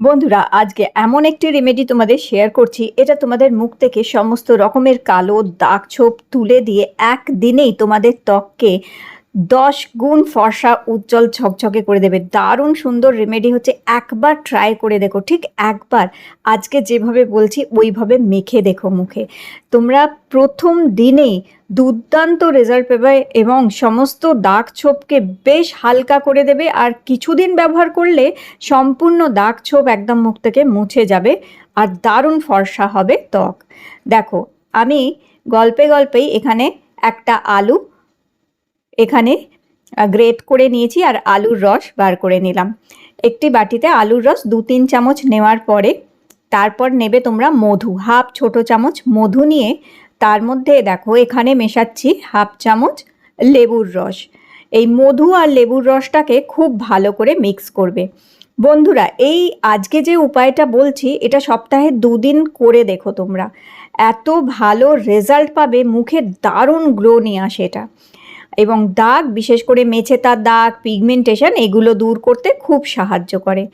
বন্ধুরা, আজকে এমন একটি রেমেডি তোমাদের শেয়ার করছি। এটা তোমাদের মুখ থেকে সমস্ত রকমের কালো দাগ ছোপ তুলে দিয়ে একদিনেই তোমাদের ত্বককে দশ গুণ ফর্সা উজ্জ্বল ঝকঝকে করে দেবে। দারুণ সুন্দর রেমেডি হচ্ছে একবার ট্রাই করে দেখো, ঠিক একবার। আজকে যেভাবে বলছি, ওইভাবে মেখে দেখো মুখে। তোমরা প্রথম দিনেই দুর্দান্ত রেজাল্ট পাবে এবং সমস্ত দাগ ছোপকে বেশ হালকা করে দেবে আর কিছুদিন ব্যবহার করলে সম্পূর্ণ দাগ ছোপ একদম মুখ থেকে মুছে যাবে আর দারুণ ফর্সা হবে ত্বক। দেখো, আমি গল্পে গল্পেই এখানে একটা আলু এখানে গ্রেট করে নিয়েছি আর আলুর রস বার করে নিলাম। একটি বাটিতে আলুর রস দু তিন চামচ নেওয়ার পরে, তারপর নেবে তোমরা মধু, হাফ ছোট চামচ মধু নিয়ে, তার মধ্যে দেখো এখানে মেশাচ্ছি হাফ চামচ লেবুর রস। এই মধু আর লেবুর রসটাকে খুব ভালো করে মিক্স করবে। বন্ধুরা, এই আজকে যে উপায়টা বলছি, এটা সপ্তাহে দুদিন করে দেখো তোমরা। এত ভালো রেজাল্ট পাবে, মুখে দারুণ গ্লো নিয়ে আসে এটা। এবং দাগ, বিশেষ করে মেছে তার দাগ পিগমেন্টেশন এগুলো দূর করতে খুব সাহায্য করে।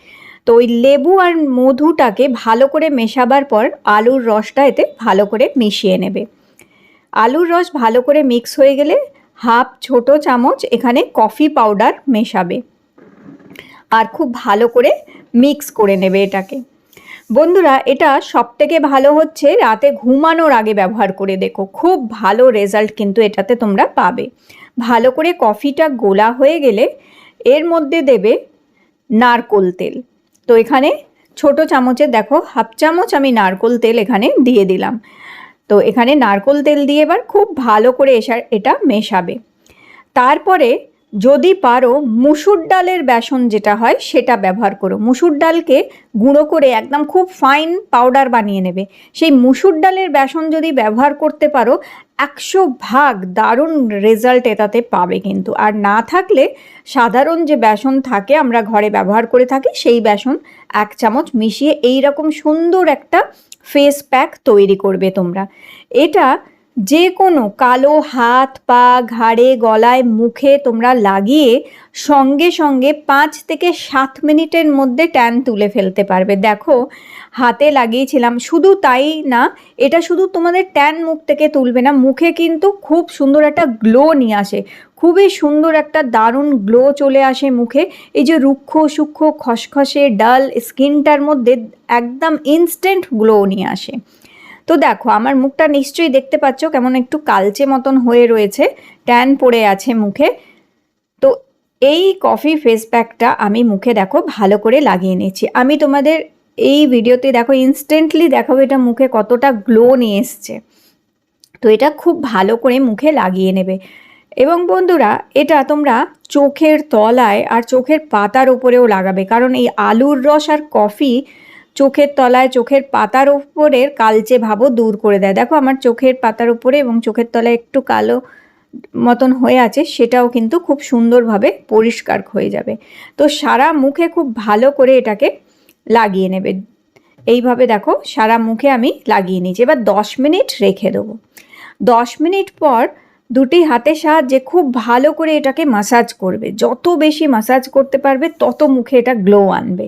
তো ওই লেবু আর মধুটাকে ভালো করে মেশাবার পর আলুর রসটা এতে ভালো করে মিশিয়ে নেবে। আলুর রস ভালো করে মিক্স হয়ে গেলে হাফ ছোট চামচ এখানে কফি পাউডার মেশাবে। আর খুব ভালো করে মিক্স করে নেবে এটাকে। বন্ধুরা, এটা সবথেকে ভালো হচ্ছে রাতে ঘুমানোর আগে ব্যবহার করে দেখো। খুব ভালো রেজাল্ট কিন্তু এটাতে তোমরা পাবে। ভালো করে কফিটা গোলা হয়ে গেলে এর মধ্যে দেবে নারকোল তেল। তো এখানে ছোট চামচে দেখো, হাফ চামচ আমি নারকোল তেল এখানে দিয়ে দিলাম। তো এখানে নারকোল তেল দিয়ে এবার খুব ভালো করে এসার এটা মেশাবে। তারপরে যদি পারো, মুসুর ডালের বেসন যেটা হয় সেটা ব্যবহার করো। মুসুর ডালকে গুঁড়ো করে একদম খুব ফাইন পাউডার বানিয়ে নেবে। সেই মুসুর ডালের বেসন যদি ব্যবহার করতে পারো, একশো ভাগ দারুণ রেজাল্ট এটাতে পাবে কিন্তু। আর না থাকলে সাধারণ যে বেসন থাকে আমরা ঘরে ব্যবহার করে থাকি, সেই বেসন এক চামচ মিশিয়ে এই রকম সুন্দর একটা ফেস প্যাক তৈরি করবে তোমরা। এটা যে কোনো কালো হাত, পা, ঘাড়ে, গলায়, মুখে তোমরা লাগিয়ে সঙ্গে সঙ্গে পাঁচ থেকে সাত মিনিটের মধ্যে ট্যান তুলে ফেলতে পারবে। দেখো, হাতে লাগিয়েছিলাম, শুধু তাই না, এটা শুধু তোমাদের ট্যান মুখ থেকে তুলবে না, মুখে কিন্তু খুব সুন্দর একটা গ্লো নিয়ে আসে। খুবই সুন্দর একটা দারুণ গ্লো চলে আসে মুখে। এই যে রুক্ষ, সূক্ষ্ম, খসখসে ডাল স্কিনটার মধ্যে একদম ইনস্ট্যান্ট গ্লো নিয়ে আসে। তো দেখো, আমার মুখটা নিশ্চয়ই দেখতে পাচ্ছ কেমন একটু কালচে মতন হয়ে রয়েছে, ট্যান পড়ে আছে মুখে। তো এই কফি ফেস প্যাকটা আমি মুখে দেখো ভালো করে লাগিয়ে নিয়েছি। আমি তোমাদের এই ভিডিওতে দেখো ইনস্ট্যান্টলি দেখো এটা মুখে কতটা গ্লো নিয়ে এসছে। তো এটা খুব ভালো করে মুখে লাগিয়ে নেবে। এবং বন্ধুরা, এটা তোমরা চোখের তলায় আর চোখের পাতার উপরেও লাগাবে। কারণ এই আলুর রস আর কফি চোখের তলায় চোখের পাতার উপরের কালচে ভাবও দূর করে দেয়। দেখো আমার চোখের পাতার উপরে এবং চোখের তলায় একটু কালো মতন হয়ে আছে, সেটাও কিন্তু খুব সুন্দরভাবে পরিষ্কার হয়ে যাবে। তো সারা মুখে খুব ভালো করে এটাকে লাগিয়ে নেবে। এইভাবে দেখো, সারা মুখে আমি লাগিয়ে নিয়েছি। এবার দশ মিনিট রেখে দেবো। দশ মিনিট পর দুটি হাতের সাহায্যে খুব ভালো করে এটাকে মাসাজ করবে। যত বেশি মাসাজ করতে পারবে, তত মুখে এটা গ্লো আনবে।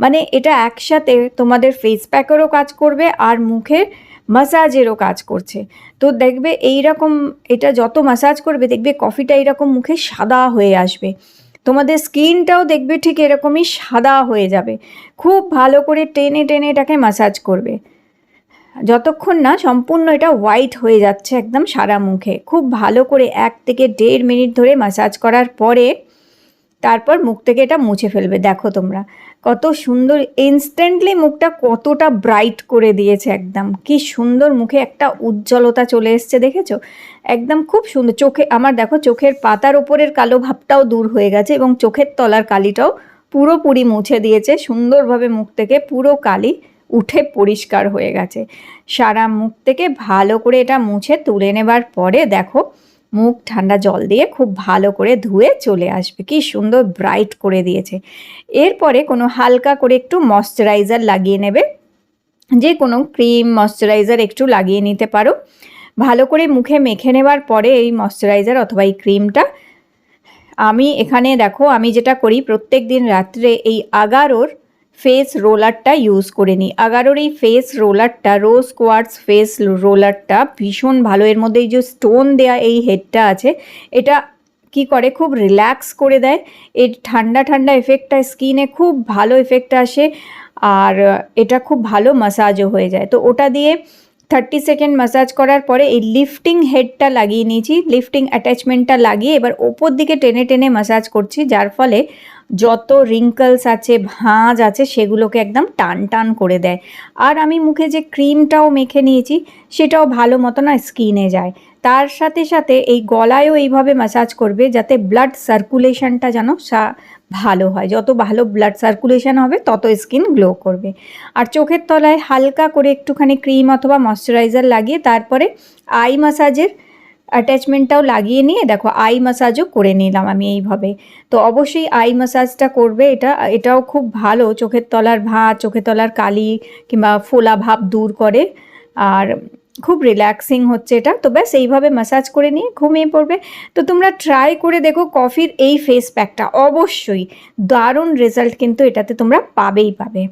মানে এটা একসাথে তোমাদের ফেস প্যাকেরও কাজ করবে আর মুখের মাসাজেরও কাজ করছে। তো দেখবে এই রকম এটা যত মাসাজ করবে, দেখবে কফিটা এইরকম মুখে সাদা হয়ে আসবে। তোমাদের স্কিনটাও দেখবে ঠিক এরকমই সাদা হয়ে যাবে। খুব ভালো করে টেনে টেনে এটাকে মাসাজ করবে। যতক্ষণ না সম্পূর্ণ এটা হোয়াইট হয়ে যাচ্ছে একদম সারা মুখে। খুব ভালো করে এক থেকে দেড় মিনিট ধরে মাসাজ করার পরে তারপর মুখ থেকে এটা মুছে ফেলবে, দেখো তোমরা। কত সুন্দর ইনস্ট্যান্টলি মুখটা কতটা ব্রাইট করে দিয়েছে একদম। কি সুন্দর মুখে একটা উজ্জ্বলতা চলে এসছে, দেখেছ? একদম খুব সুন্দর। চোখে, আমার দেখো, চোখের পাতার ওপরের কালো ভাবটাও দূর হয়ে গেছে এবং চোখের তলার কালিটাও পুরোপুরি মুছে দিয়েছে। সুন্দরভাবে মুখ থেকে পুরো কালি উঠে পরিষ্কার হয়ে গেছে। সারা মুখ থেকে ভালো করে এটা মুছে তুলে নেবার পরে দেখো মুখ ঠান্ডা জল দিয়ে খুব ভালো করে ধুয়ে চলে আসবে। কি সুন্দর ব্রাইট করে দিয়েছে। এরপরে কোনো হালকা করে একটু ময়শ্চারাইজার লাগিয়ে নেবে। যে কোনো ক্রিম, ময়শ্চারাইজার একটু লাগিয়ে নিতে পারো। ভালো করে মুখে মেখে নেবার পরে এই ময়শ্চারাইজার অথবা এই ক্রিমটা আমি এখানে দেখো, আমি যেটা করি প্রত্যেক দিন রাত্রে এই আগারোর ফেস রোলারটা ইউজ করে নিই। আগারোর এই ফেস রোলারটা রোজ কোয়ার্টস ফেস রোলারটা ভীষণ ভালো। এর মধ্যে এই যে স্টোন দেয়া এই হেডটা আছে, এটা কি করে? খুব রিল্যাক্স করে দেয়। এর ঠান্ডা ঠান্ডা এফেক্টটা স্কিনে খুব ভালো এফেক্ট আসে আর এটা খুব ভালো মাসাজও হয়ে যায়। তো ওটা দিয়ে থার্টি সেকেন্ড মাসাজ করার পরে এই লিফটিং হেডটা লাগিয়ে নিয়েছি। লিফটিং অ্যাটাচমেন্টটা লাগিয়ে এবার ওপর দিকে টেনে টেনে মাসাজ করছি। যার ফলে যত রিঙ্কলস আছে, ভাঁজ আছে, সেগুলোকে একদম টান টান করে দেয়। আর আমি মুখে যে ক্রিমটাও মেখে নিয়েছি, সেটাও ভালো মতো না স্কিনে যায়। তার সাথে সাথে এই গলায়ও এইভাবে ম্যাসাজ করবে যাতে ব্লাড সার্কুলেশনটা যেন ভালো হয়। যত ভালো ব্লাড সার্কুলেশন হবে, তত স্কিন গ্লো করবে। আর চোখের তলায় হালকা করে একটুখানি ক্রিম অথবা ময়শ্চারাইজার লাগিয়ে তারপরে আই মাসাজের অ্যাটাচমেন্টটাও লাগিয়ে নিয়ে দেখো আই মাসাজও করে নিলাম আমি এইভাবে। তো অবশ্যই আই মাসাজটা করবে এটা, এটাও খুব ভালো, চোখের তলার ভাঁজ, চোখের তলার কালি কিংবা ফোলা ভাব দূর করে। আর খুব রিল্যাক্সিং হচ্ছে এটা, তো ব্যাস এইভাবে মাসাজ করে নিয়ে ঘুমিয়ে পড়বে। তো তোমরা ট্রাই করে দেখো কফির এই ফেস প্যাকটা অবশ্যই। দারুণ রেজাল্ট কিন্তু এটাতে তোমরা পাবেই পাবে।